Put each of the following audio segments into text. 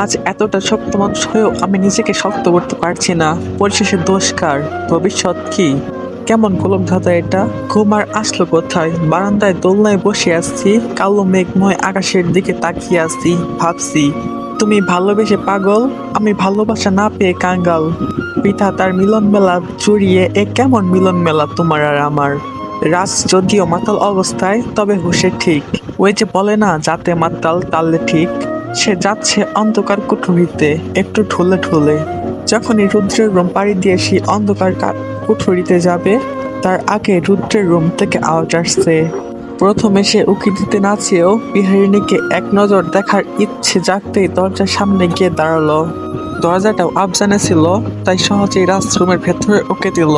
আজ এতটা শক্ত মানুষ হয়েও আমি নিজেকে শক্ত করতে পারছি না। পরিশেষে দোষকার ভবিষ্যৎ কি? কেমন গোলক ধাঁধা এটা? ঘুম আর আসলো কোথায়? বারান্দায় দোলনায় বসে আসছি কালো মেঘময় আকাশের দিকে তাকিয়ে আসছি ভাবছি, তুমি ভালোবেসে পাগল? আমি ভালোবাসা না পেয়ে কাঙ্গাল। পিতা তার মিলন মেলা জুড়িয়ে এ কেমন মিলন মেলা তোমার আর আমার? রাজ যদিও মাতাল অবস্থায়, তবে হুশে ঠিক। ওই যে বলে না, যাতে মাতাল তালে ঠিক। সে যাচ্ছে অন্ধকার কুঠুরিতে একটু ঠুলে ঠুলে যখনই রুদ্রের রুম পাড়ি দিয়ে সে অন্ধকার কুঠুরিতে যাবে, তার আগে রুদ্রের রুম থেকে আওয়াজ আসছে। প্রথমে সে উকি দিতে না চেয়েও বিহারিণীকে এক নজর দেখার ইচ্ছে জাগতেই দরজার সামনে গিয়ে দাঁড়াল। দরজাটাও আবজানে ছিল, তাই সহজেই রাজরুমের ভেতরে ওকে দিল।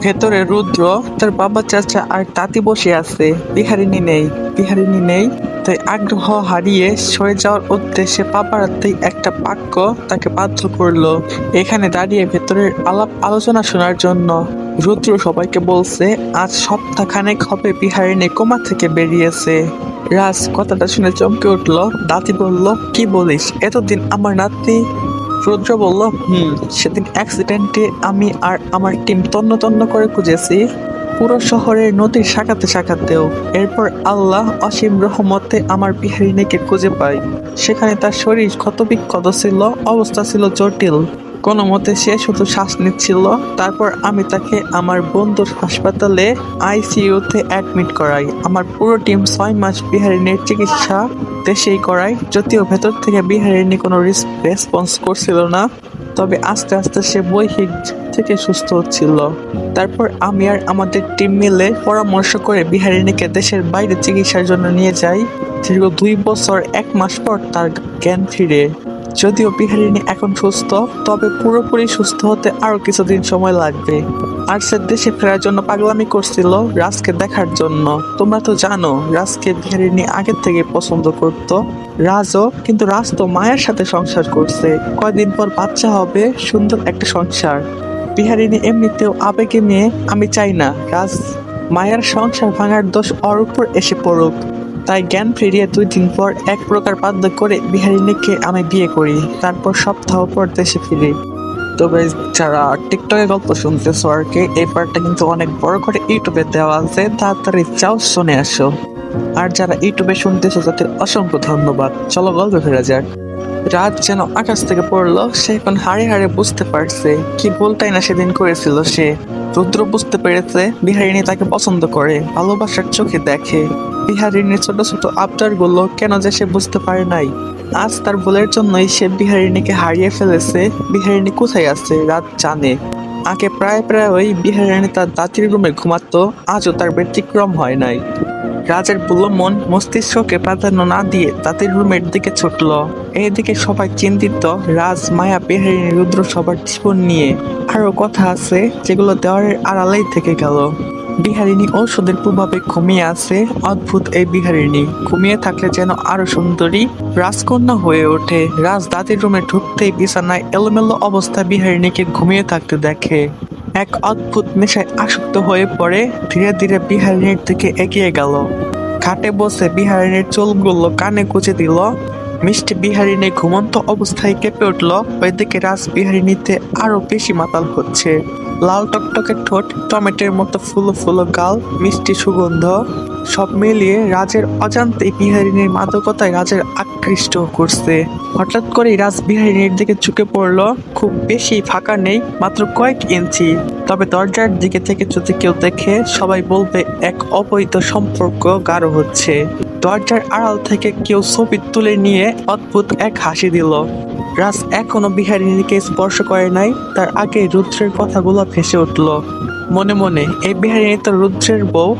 ভেতরে রুদ্র, তার বাবা চাচা আর তাঁতি বসে আছে। বিহারিণী নেই বিহারিণী নেই। তাই আগ্রহ হারিয়ে সরে যাওয়ার উদ্দেশ্যে পাপারাতেই একটা বাক্য তাকে বাধ্য করল। এখানে দাঁড়িয়ে ভেতরের আলাপ আলোচনা শোনার জন্য রুদ্র সবাইকে বলছে, আজ সপ্তাহখানেক হবে বিহারিণী কোমা থেকে বেরিয়েছে। রাজ কথাটা শুনে চমকে উঠল। দাদি বলল, কি বলিস? এতদিন আমার নাতনি? রুদ্র বলল, হুম, সেদিন অ্যাক্সিডেন্টে আমি আর আমার টিম তন্ন তন্ন করে খুঁজেছি। পুরো শহরের নদীর শাখাতে শাখাতেও এরপর আল্লাহ অসীম রহমতে আমার বিহারিণীকে খুঁজে পাই সেখানে তার শরীর ক্ষতবিক্ষত ছিল, অবস্থা ছিল জটিল। কোনো মতে সে শুধু শ্বাস নিচ্ছিল। তারপর আমি তাকে আমার বন্ধুর হাসপাতালে আইসিইউতে অ্যাডমিট করাই। আমার পুরো টিম ছয় মাস বিহারিণীর চিকিৎসা দেশেই করাই যদিও ভেতর থেকে বিহারিণী কোনো রেসপন্স করছিল না। তবে আস্তে আস্তে সে বৈহিক থেকে সুস্থ হচ্ছিল তারপর আমি আর আমাদের টিম মিলে পরামর্শ করে বিহারিনীকে দেশের বাইরে চিকিৎসার জন্য নিয়ে যাই। দীর্ঘ দুই বছর এক মাস পর তার জ্ঞান ফিরে। যদিও বিহারিণী এখন সুস্থ, তবে পুরোপুরি সুস্থ হতে আরও কিছুদিন সময় লাগবে। আর সে দেশে ফেরার জন্য পাগলামি করছিল রাজকে দেখার জন্য। তোমরা তো জানো, রাজকে বিহারিণী আগের থেকে পছন্দ করত। রাজও, কিন্তু রাজ তো মায়ের সাথে সংসার করছে। কয়দিন পর বাচ্চা হবে, সুন্দর একটা সংসার। বিহারিণী এমনিতেও আবেগে নিয়ে, আমি চাই না, রাজ, মায়ের সংসার ভাঙার দোষ ওর উপর এসে পড়ুক। তাই জ্ঞান ফিরিয়ে দুই দিন পর এক প্রকার বাধ্য করে বিহারিণীকে আমি বিয়ে করি, তারপর সপ্তাহ পর দেশে ফিরি। তবে যারা টিকটকে গল্প শুনতেছো আর কি, এই পার্টটা কিন্তু অনেক বড় করে ইউটিউবে দেওয়া আছে, তাড়াতাড়ি যাও, শুনে আসো। আর যারা ইউটিউবে শুনতেছো, তাদের অসংখ্য ধন্যবাদ। চলো গল্পে ফেরা যাক। রাত যেন আকাশ থেকে পড়ল, সে এখন হাড়ে হাড়ে বুঝতে পারছে কি বলতাই না সেদিন করেছিল সে। রুদ্র বুঝতে পেরেছে বিহারিণী তাকে পছন্দ করে, ভালোবাসার চোখে দেখে। বিহারিণীর ছোট ছোট আবদারগুলো কেন যে সে বুঝতে পারে নাই। আজ তার ভুলের জন্যই সে বিহারিণীকে হারিয়ে ফেলেছে। বিহারিণী কোথায় আছে, রাত জানে। আগে প্রায় প্রায় ওই বিহারিণী তার দাতির রুমে ঘুমাত, আজও তার ব্যতিক্রম হয় নাই। রাজের বুলো মন মস্তিষ্ককে প্রাধান্য না দিয়ে তাদের রুমের দিকে ছুটল। এদিকে সবাই চিন্তিত, রাজ, মায়া বিহারিণী রুদ্র সবার জীবন নিয়ে। আরও কথা আছে যেগুলো দেওয়ারের আড়ালেই থেকে গেল। বিহারিণী ঔষধের প্রভাবে ঘুমিয়ে আছে। অদ্ভুত এই বিহারিণী। ঘুমিয়ে থাকলে যেন আরও সুন্দরী রাজকন্যা হয়ে ওঠে। রাজ দাদির রুমে ঢুকতেই বিছানায় এলোমেলো অবস্থা বিহারিণীকে ঘুমিয়ে থাকতে দেখে। এক অদ্ভুত নেশায় আসক্ত হয়ে পড়ে। ধীরে ধীরে বিহারিণীর দিকে এগিয়ে গেল। খাটে বসে বিহারিণীর চুলগুলো কানে কুচে দিল। মিষ্টি বিহারিণী ঘুমন্ত অবস্থায় কেঁপে উঠল। ওইদিকে রাজ বিহারিণীতে আরও বেশি মাতাল হচ্ছে। লাল টকটকে ঠোঁট, টমেটোর মতো ফুলো ফুলো গাল, মিষ্টি সুগন্ধ, সব মিলিয়ে রাজের অজান্তে বিহারিণীর মাদকতায় রাজের আকৃষ্ট করছে। হঠাৎ করেই রাজ বিহারিণীর দিকে ঝুঁকে পড়ল। খুব বেশি ফাঁকা নেই, মাত্র কয়েক ইঞ্চি। তবে দরজার দিকে থেকে যদি কেউ দেখে, সবাই বলবে, এক অবৈধ সম্পর্ক গাঢ় হচ্ছে। দরজার আড়াল থেকে কেউ ছবি তুলে নিয়ে অদ্ভুত এক হাসি দিল। রাজ এখনও বিহারিণীকে স্পর্শ করে নাই। তার আগে রুদ্রের কথাগুলো ভেসে উঠল। মনে মনে এই বিহারিণী তো রুদ্রের বউ,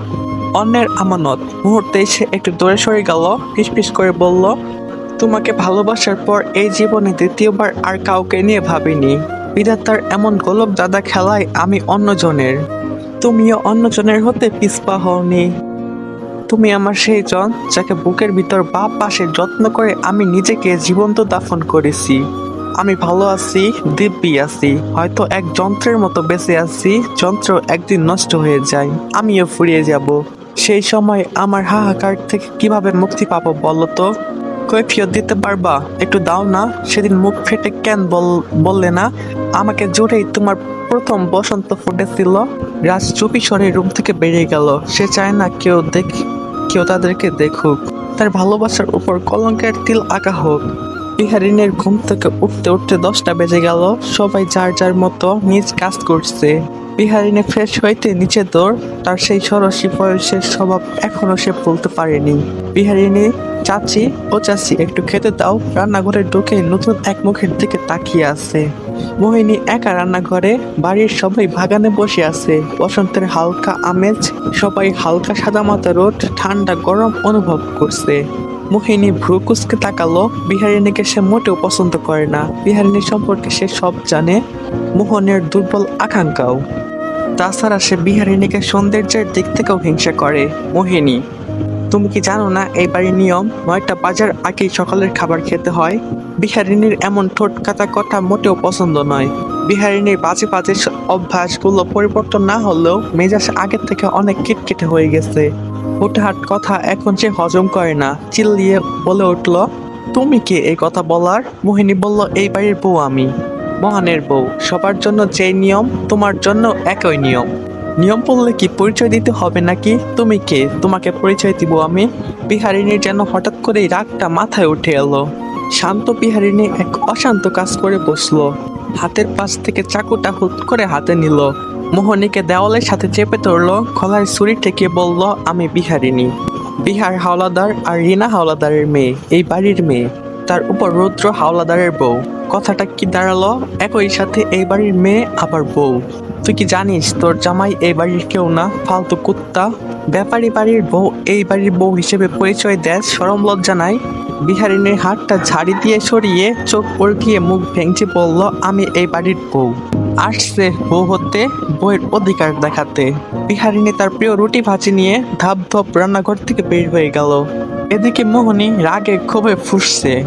অন্যের আমানত। মুহূর্তে সে একটু দূরে সরে গেল, ফিসফিস করে বলল, তোমাকে ভালোবাসার পর এই জীবনে দ্বিতীয়বার আর কাউকে নিয়ে ভাবিনি। বিধাতার এমন গোলক দাদা খেলায় আমি অন্যজনের। তুমিও অন্যজনের হতে পিছপা হওনি। তুমি আমার সেই জন যাকে বুকের ভিতর বা পাশে যত্ন করে আমি নিজেকে জীবন্ত দাফন করেছি। আমি ভালো আছি, দিব্যি আছি, হয়তো এক যন্ত্রের মতো বেঁচে আছি, যন্ত্র একদিন নষ্ট হয়ে যায়, আমিও ফুরিয়ে যাব। সেই সময় আমার হাহাকার থেকে কীভাবে মুক্তি পাবো বলো তো? কৈফিয়ত দিতে পারবা। একটু দাও না, সেদিন মুখ ফেটে কেন বল, বললে না? আমাকে জোরেই তোমার প্রথম বসন্ত ফুটেছিল। রাজ চুপি সরে রুম থেকে বেরিয়ে গেল। সে চায় না কেউ দেখ, কেউ তাদেরকে দেখুক। তার ভালোবাসার উপর কলঙ্কের তিল আঁকা হোক। বিহারিনের ঘুম থেকে উঠতে উঠতে দশটা বেজে গেল। সবাই যার যার মতো নিজ কাজ করছে। বিহারিনে ফ্রেশ হইতে নিচে দৌড়, তার সেই সরসী বয়সের স্বভাব এখনও সে বলতে পারেনি। বিহারিনী চাচি ও চাচি, একটু খেতে দাও। রান্নাঘরে ঢুকে নতুন এক মুখের দিকে তাকিয়ে আছে। মোহিনী একা রান্নাঘরে, বাড়ির সবাই বাগানে বসে আছে। বসন্তের হালকা আমেজ, সবাই হালকা সাদা মাথা রোদ, ঠান্ডা গরম অনুভব করছে। মোহিনী ভ্রু কুচকে তাকালো। বিহারিণীকে সে মোটেও পছন্দ করে না। বিহারিণী সম্পর্কে সে সব জানে। মোহনের দুর্বল আকাঙ্ক্ষাও। তাছাড়া সে বিহারিণীকে সৌন্দর্যের দিক থেকেও হিংসা করে। মোহিনী তুমি কি জানো না এই বাড়ির নিয়ম? নয়টা বাজার আগেই সকালের খাবার খেতে হয়। বিহারিণীর এমন ঠোঁট কাটা কথা মোটেও পছন্দ নয়। বিহারিণীর বাজে বাজে অভ্যাসগুলো পরিবর্তন না হলেও মেজাজ আগের থেকে অনেক কিটকিটে হয়ে গেছে। হুটহাট কথা এখন সে হজম করে না, চিল্লিয়ে বলে উঠল, তুমি কে এই কথা বলার? মোহিনী বলল, এই বাড়ির বউ আমি। মহানের বউ। সবার জন্য যে নিয়ম, তোমার জন্য একই নিয়ম। নিয়ম পড়লে কি পরিচয় দিতে হবে নাকি? তুমি কে? তোমাকে পরিচয় দিব আমি। বিহারিনীর যেন হঠাৎ করেই রাগটা মাথায় উঠে এলো। শান্ত বিহারিনী এক অশান্ত কাজ করে বসল। হাতের পাশ থেকে চাকুটা হুট করে হাতে নিল। মোহনীকে দেওয়ালের সাথে চেপে ধরলো খোলার ছুরি থেকে বলল, আমি বিহারিনী বিহার হাওলাদার আর রিনা হাওলাদারের মেয়ে, এই বাড়ির মেয়ে। তার উপর রুদ্র হাওলাদারের বউ। কথাটা কি দাঁড়াল? একই সাথে এই বাড়ির মেয়ে আবার বউ। তুই কি জানিস তোর জামাই এই বাড়ির কেউ না? ফালতু কুত্তা। ব্যাপারী বাড়ির বউ এই বাড়ির বউ হিসেবে পরিচয় দেয় সরম লজ্জা নাই। বিহারিনীর হাতটা ঝাড়ি দিয়ে সরিয়ে চোখ পড়কিয়ে মুখ ভেঙচি বলল, আমি এই বাড়ির বউ। আসছে বউ হতে বউয়ের অধিকার দেখাতে। বিহারিনী তার প্রিয় রুটি ভাজি নিয়ে ধাপ ধাপ রান্নাঘর থেকে বের হয়ে গেল। এদিকে মোহনী রাগে ক্ষোভে ফুসছে।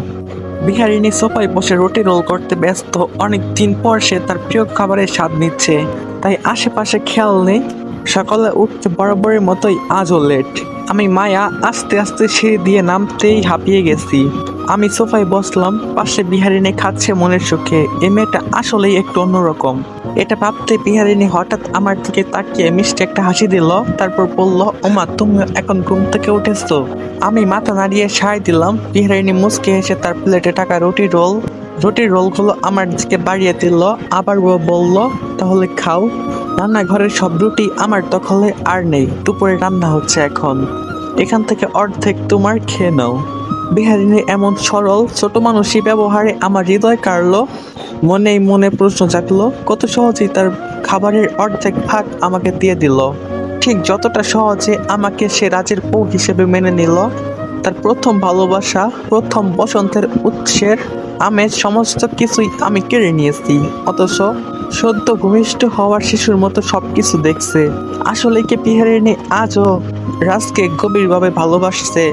বিহারিণী সোফায় বসে রুটি রোল করতে ব্যস্ত। অনেক দিন পর সে তার প্রিয় খাবারের স্বাদ নিচ্ছে। তাই আশেপাশে খেয়াল নেই। সকালে উঠতে বরাবরের মতোই আজও লেট আমি মায়া আস্তে আস্তে সিঁড়ি দিয়ে নামতেই হাঁপিয়ে গেছি। আমি সোফায় বসলাম, পাশে বিহারিনী খাচ্ছে মনের সুখে। এ মেয়েটা আসলেই একটু অন্যরকম। এটা ভাবতে বিহারিনী হঠাৎ আমার দিকে তাকিয়ে মিষ্টি একটা হাসি দিল, তারপর বলল, ওমা তুমি এখন ঘুম থেকে উঠেছো? আমি মাথা নাড়িয়ে সায় দিলাম বিহারিনী মুচকে এসে তার প্লেটে টাকা রুটি রোল রুটির রোলগুলো আমার দিকে বাড়িয়ে দিল, আবার ও বলল, তাহলে খাও। রান্নাঘরের সব রুটি আমার দখলে আর নেই। দুপুরে রান্না হচ্ছে এখন। এখান থেকে অর্ধেক তোমার খেয়ে নাও। বিহারিনীর এমন সরল ছোট মানুষই ব্যবহারে আমার হৃদয় কাড়লো। মনেই মনে প্রশ্ন জাগলো, কত সহজেই তার খাবারের অর্ধেক ভাগ আমাকে দিয়ে দিল। ঠিক যতটা সহজে আমাকে সে রাজের বউ হিসেবে মেনে নিল। তার প্রথম ভালোবাসা, প্রথম বসন্তের উৎসের আমেজ, সমস্ত কিছুই আমি কেড়ে নিয়েছি। অথচ সদ্য ভূমিষ্ঠ হওয়ার শিশুর মতো সবকিছু দেখছে। আসলে কি বিহারিনী আজও রাজকে গভীরভাবে ভালোবাসছে,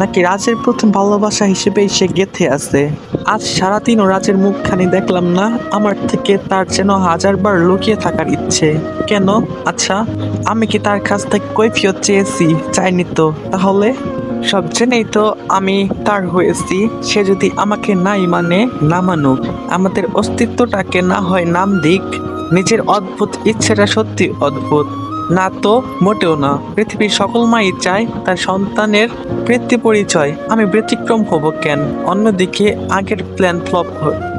নাকি রাজের প্রথম ভালোবাসা হিসেবেই সে গেথে আছে? আজ সারাদিনও রাজের মুখখানি দেখলাম না, আমার থেকে তার যেন হাজারবার লুকিয়ে থাকার ইচ্ছে। কেন? আচ্ছা আমি কি তার কাছ থেকে কৈফিয়ত চেয়েছি, চাইনি তো, তাহলে? সব জেনেই তো আমি তার হয়েছি। সে যদি আমাকে নাই মানে না মানুক, আমাদের অস্তিত্বটাকে না হয় নাম দিক, নিজের অদ্ভুত ইচ্ছেটা সত্যি অদ্ভুত। না তো, মোটেও না। পৃথিবীর সকল মাই চায় তার সন্তানের বৃত্তি পরিচয়। আমি ব্যতিক্রম হব কেন? অন্যদিকে, আগের প্ল্যান ফ্লপ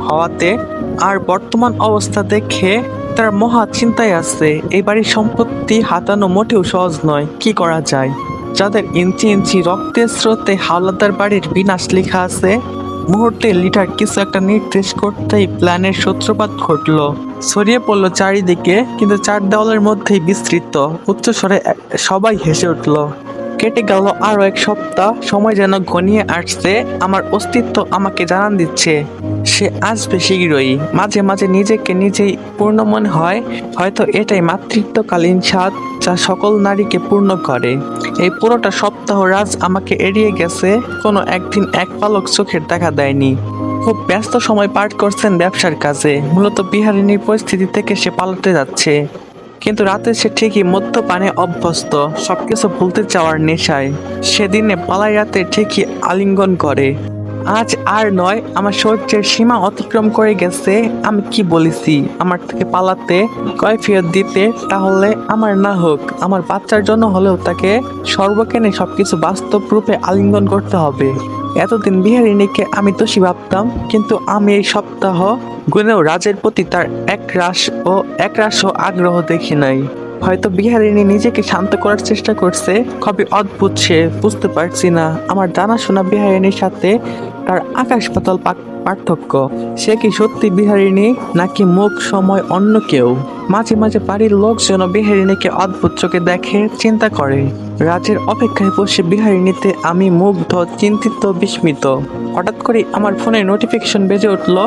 হওয়াতে আর বর্তমান অবস্থা দেখে তার মহা চিন্তায় আছে। এই বাড়ির সম্পত্তি হাতানো মোটেও সহজ নয়। কি করা যায়? যাদের ইঞ্চি ইঞ্চি রক্তের স্রোতে হাওলাদার বাড়ির বিনাশ লেখা আছে, মুহূর্তে লিটার কিছু একটা নির্দেশ করতেই প্ল্যানের সূত্রপাত ঘটল। ছড়িয়ে পড়ল চারিদিকে, কিন্তু চার দেওয়ালের মধ্যেই বিস্তৃত, উচ্চস্বরে সবাই হেসে উঠল। কেটে গেল আরও এক সপ্তাহ। সময় যেন ঘনিয়ে আসছে, আমার অস্তিত্ব আমাকে জানান দিচ্ছে। সে আসবে শীঘ্রই। মাঝে মাঝে নিজেকে নিজেই পূর্ণ মনে হয়। হয়তো এটাই মাতৃত্বকালীন স্বাদ যা সকল নারীকে পূর্ণ করে। এই পুরোটা সপ্তাহ রাজ আমাকে এড়িয়ে গেছে। কোনো একদিন এক পালক চোখের দেখা দেয়নি। খুব ব্যস্ত সময় পার করছেন ব্যবসার কাজে। মূলত বিহারিনীর পরিস্থিতি থেকে সে পালাতে যাচ্ছে। কিন্তু রাতে সে ঠিকই মদ্যপানে অভ্যস্ত, সবকিছু ভুলতে চাওয়ার নেশায়। সেদিনে পালাই রাতে ঠিকই আলিঙ্গন করে। আজ আর নয়, আমার সহ্যের সীমা অতিক্রম করে গেছে, আমি কি বলেছি? আমার থেকে পালাতে কয়ফিয়ত দিতে, তাহলে আমার না হোক, আমার বাচ্চার জন্য হলেও তাকে সর্বকেনে সবকিছু বাস্তব রূপে আলিঙ্গন করতে হবে। এতদিন বিহারিণীকে আমি দোষী ভাবতাম, কিন্তু আমি এই সপ্তাহ গুণেও রাজের প্রতি তার একরাশ ও এক একরাশও আগ্রহ দেখি নাই। হয়তো বিহারিণী নিজেকে শান্ত করার চেষ্টা করছে খুবই অদ্ভুত সে বুঝতে পারছি না। আমার জানাশোনা বিহারিণীর সাথে তার আকাশ পাতাল পার্থক্য সে কি সত্যি বিহারিণী, নাকি মুখ সময় অন্য কেউ? মাঝে মাঝে বাড়ির লোকজন বিহারিণীকে অদ্ভুত চোখে দেখে চিন্তা করে। রাজের অপেক্ষায় বসে বিহারিণীতে আমি মুগ্ধ, চিন্তিত, বিস্মিত। হঠাৎ করে আমার ফোনে নোটিফিকেশন বেজে উঠল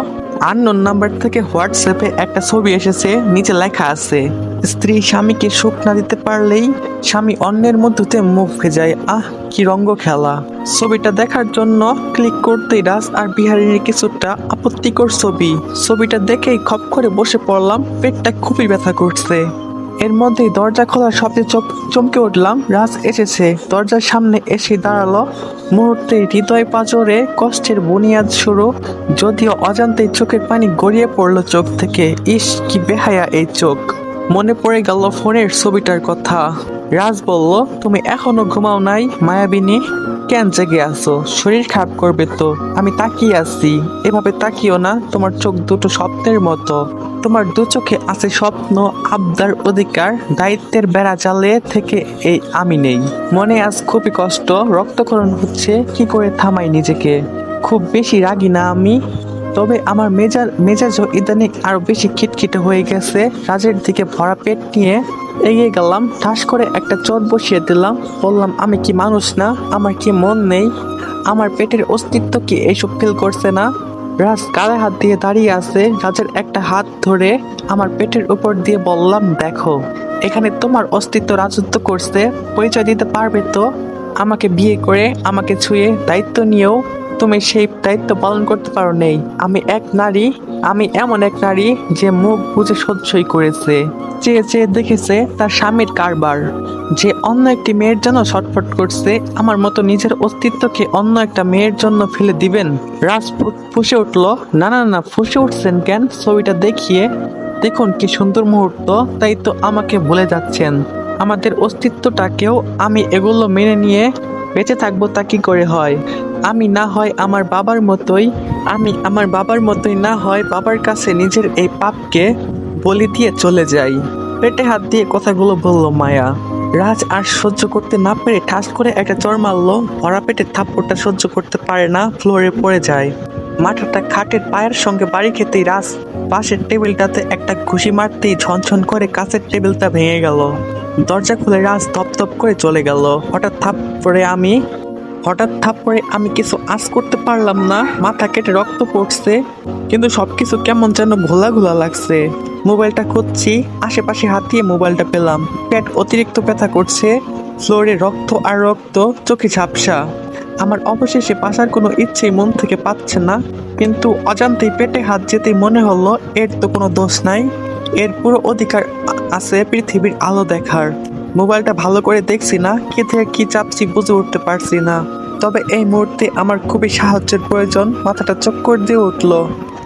আননোন নাম্বার থেকে হোয়াটসঅ্যাপে একটা ছবি এসেছে, নিচে লেখা আছে, স্ত্রী স্বামীকে সুখ না দিতে পারলেই স্বামী অন্যের মধ্যে মুখ যায় আহ, কি রঙ্গ খেলা ছবিটা দেখার জন্য ক্লিক করতেই রাজ আর বিহারীর কিছুটা আপত্তিকর ছবি। ছবিটা দেখেই খপ করে বসে পড়লাম, পেটটা খুবই ব্যথা করছে। এর মধ্যেই দরজা খোলার শব্দে চমকে উঠলাম। রাজ এসেছে। দরজার সামনে এসে দাঁড়াল। মুহূর্তে হৃদয় পাঁজরে কষ্টের বুনিয়াদ শুরু। যদিও অজান্তেই চোখের পানি গড়িয়ে পড়ল চোখ থেকে। ইস, কি বেহায়া এই চোখ। মনে পড়ে গেল ফোনের ছবিটার কথা। রাজ বলল, তুমি এখনও ঘুমাও নাই, মায়াবিনী? কেন জেগে আছো? শরীর খারাপ করবে তো। আমি তাকিয়ে আছি। এভাবে তাকিও না, তোমার চোখ দুটো স্বপ্নের মতো। তোমার দু চোখে আছে স্বপ্ন, আবদার, অধিকার, দায়িত্বের বেড়া জালে থেকে এই আমি নেই। মনে আজ খুবই কষ্ট রক্তকরণ হচ্ছে, কি করে থামাই নিজেকে? খুব বেশি রাগি না আমি? তবে আমার মেজাজ, মেজাজও ইদানিং আরও বেশি খিটখিটে হয়ে গেছে। রাজের দিকে ভরা পেট নিয়ে এগিয়ে গেলাম, ঠাস করে একটা চট বসিয়ে দিলাম। বললাম, আমি কি মানুষ না? আমার কি মন নেই? আমার পেটের অস্তিত্ব কি এইসব ফিল করছে না? রাজ কালে হাত দিয়ে দাঁড়িয়ে আছে। রাজের একটা হাত ধরে আমার পেটের উপর দিয়ে বললাম, দেখো, এখানে তোমার অস্তিত্ব রাজত্ব করছে। পরিচয় দিতে পারবে তো? আমাকে বিয়ে করে, আমাকে ছুঁয়ে দায়িত্ব নিয়েও তুমি সেই দায়িত্ব পালন করতে পারো নেই। আমি এক নারী, আমি এমন এক নারী যে মুখ বুঝে সহ্যই করেছে, চেয়ে চেয়ে দেখেছে তার স্বামীর কারবার। যে অন্য একটি মেয়ের জন্য ছটফট করছে, আমার মতো নিজের অস্তিত্বকে অন্য একটা মেয়ের জন্য ফেলে দিবেন? রাজপুত ফুঁসে উঠল। না না না, ফুঁসে উঠছেন কেন? ছবিটা দেখিয়ে দেখুন কি সুন্দর মুহূর্ত, তাই তো আমাকে ভুলে যাচ্ছেন। আমাদের অস্তিত্বটাকেও আমি এগুলো মেনে নিয়ে বেঁচে থাকব তা কি করে হয়? আমি না হয় আমার বাবার মতোই, আমি আমার বাবার মতোই না হয় বাবার কাছে নিজের এই পাপকে বলি দিয়ে চলে যাই। পেটে হাত দিয়ে কথাগুলো বলল মায়া। রাজ আর সহ্য করতে না পেরে ঠাস করে একটা চর মারলো। ভরা পেটে থাপ্পড়টা সহ্য করতে পারে না, ফ্লোরে পড়ে যায়। মাথাটা খাটের পায়ের সঙ্গে বাড়ি খেতেই রাজ পাশের টেবিলটাতে একটা ঘুষি মারতেই ঝনঝন করে কাছের টেবিলটা ভেঙে গেল। দরজা খুলে রাজ ধপ ধপ করে চলে গেল। হঠাৎ থাপ পরে আমি, হঠাৎ থাপ্পড়ে আমি কিছু আঁচ করতে পারলাম না। মাথা কেটে রক্ত পড়ছে, কিন্তু সবকিছু কেমন যেন ঘোলা ঘোলা লাগছে। মোবাইলটা খুঁজছি, আশেপাশে হাত দিয়ে মোবাইলটা পেলাম। পেট অতিরিক্ত ব্যথা করছে, ফ্লোরে রক্ত আর রক্ত, চোখে ঝাপসা। আমার অবশেষে বাসার কোনো ইচ্ছেই মন থেকে পাচ্ছে না। কিন্তু অজান্তেই পেটে হাত যেতেই মনে হলো, এর তো কোনো দোষ নাই। এর পুরো অধিকার আছে পৃথিবীর আলো দেখার। মোবাইলটা ভালো করে দেখছি না, কে থেকে কি চাপছি বুঝে উঠতে পারছি না। তবে এই মুহূর্তে আমার খুবই সাহায্যের প্রয়োজন, মাথাটা চক্কর দিয়ে উঠল।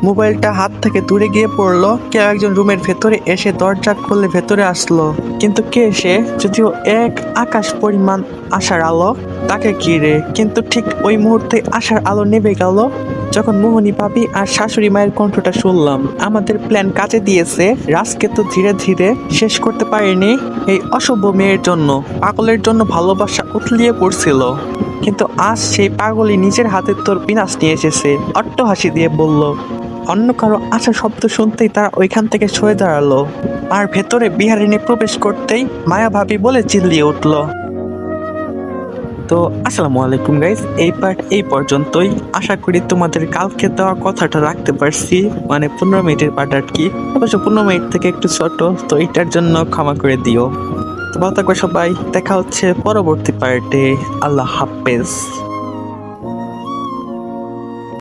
মোবাইলটা হাত থেকে দূরে গিয়ে পড়ল। কেউ একজন রুমের ভেতরে এসে দরজা খুলে ভেতরে আসলো। কিন্তু কে এসে যদিও এক আকাশ পরিমাণ আশার আলো। তাকে ঘিরে কিন্তু ঠিক ওই মুহূর্তে আশার আলো নেবে গেল। যখন মোহনী পাবি আর শাশুড়ি মায়ের কণ্ঠটা শুনলাম, আমাদের প্ল্যান কাজে দিয়েছে। রাজকে তো ধীরে ধীরে শেষ করতে পারেনি। এই অসভ্য মেয়ের জন্য, পাগলের জন্য ভালোবাসা উতলিয়ে পড়ছিল। কিন্তু আজ সেই পাগলই নিজের হাতে তোর বিনাশ নিয়ে এসেছে অট্ট হাসি দিয়ে বলল অন্য কারও আশা শব্দ শুনতেই তারা ওইখান থেকে সরে দাঁড়াল। আর ভেতরে বিহারিণী প্রবেশ করতেই মায়া ভাবি বলে চিল্লিয়ে উঠল। তো, আসসালামু আলাইকুম গাইজ এই পার্ট এই পর্যন্তই। আশা করি তোমাদের কালকে দেওয়া কথাটা রাখতে পারছি। মানে পনেরো মিনিটের পার্ট আর কি। অবশ্য পনেরো মিনিট থেকে একটু ছোট, তো এটার জন্য ক্ষমা করে দিও। তো ভালো থাকবে সবাই, দেখা হচ্ছে পরবর্তী পার্টে আল্লাহ হাফেজ।